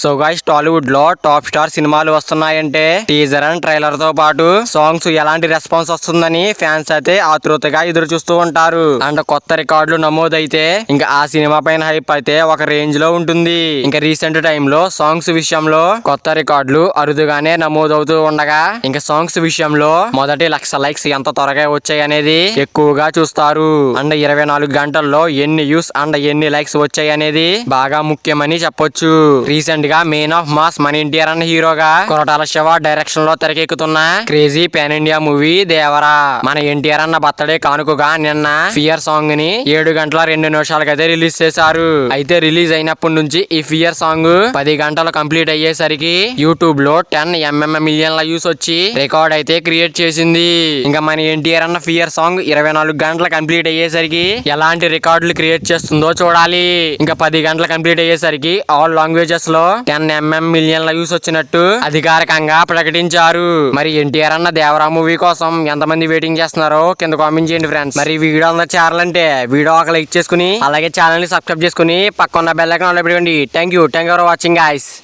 So guys టాలీవుడ్లో top star సినిమాలు వస్తున్నాయంటే టీజర్ అండ్ ట్రైలర్తో పాటు సాంగ్స్ ఎలాంటి రెస్పాన్స్ వస్తుందని ఫ్యాన్స్ అయితే ఆతృతగా ఎదురు చూస్తూ ఉంటారు. అండ్ కొత్త రికార్డులు నమోదైతే ఇంకా ఆ సినిమా పైన హైప్ అయితే ఒక రేంజ్లో ఉంటుంది. ఇంకా రీసెంట్ టైంలో సాంగ్స్ విషయంలో కొత్త రికార్డులు అరుదుగానే నమోదవుతూ ఉండగా ఇంకా సాంగ్స్ విషయంలో మొదటి లక్ష లైక్స్ ఎంత త్వరగా వచ్చాయి అనేది ఎక్కువగా చూస్తారు. అండ్ ఇరవై నాలుగు గంటల్లో ఎన్ని వ్యూస్ అండ్ ఎన్ని లైక్స్ వచ్చాయి అనేది బాగా ముఖ్యమని చెప్పొచ్చు. రీసెంట్ గా మెయిన్ ఆఫ్ మాస్ మన ఎన్టీఆర్ అన్న హీరోగా కొరటాల శివ డైరెక్షన్లో తెరకెక్కుతున్న crazy pan India movie Devara. మన ఎన్టీఆర్ అన్న బర్త్డే కానుకగా నిన్న ఫియర్ సాంగ్ని ఏడు గంటల రెండు నిమిషాలకైతే రిలీజ్ చేశారు. అయితే రిలీజ్ అయినప్పటి నుంచి ఈ ఫియర్ సాంగ్ పది గంటలు కంప్లీట్ అయ్యేసరికి యూట్యూబ్లో టెన్ ఎంఎం మిలియన్ల యూస్ వచ్చి రికార్డ్ అయితే క్రియేట్ చేసింది. ఇంకా మన ఎన్టీఆర్ అన్న ఫియర్ సాంగ్ ఇరవై నాలుగు గంటలు కంప్లీట్ అయ్యేసరికి ఎలాంటి రికార్డులు క్రియేట్ చేస్తుందో చూడాలి. ఇంకా పది గంటలు కంప్లీట్ అయ్యేసరికి ఆల్ లాంగ్వేజెస్లో టెన్ ఎంఎం మిలియన్ల వ్యూస్ వచ్చినట్టు అధికారికంగా ప్రకటించారు. మరి ఎన్టీఆర్ అన్న దేవరా మూవీ కోసం ఎంతమంది వెయిటింగ్ చేస్తున్నారో కింద కామెంట్ చేయండి ఫ్రెండ్స్ మరి వీడియో అందరు చేరాలంటే వీడియో ఒక లైక్ చేసుకుని అలాగే ఛానల్ని సబ్స్క్రైబ్ చేసుకుని పక్కన బెల్ ఐకాన్ పెట్టుకోండి. Thank you thank you for watching guys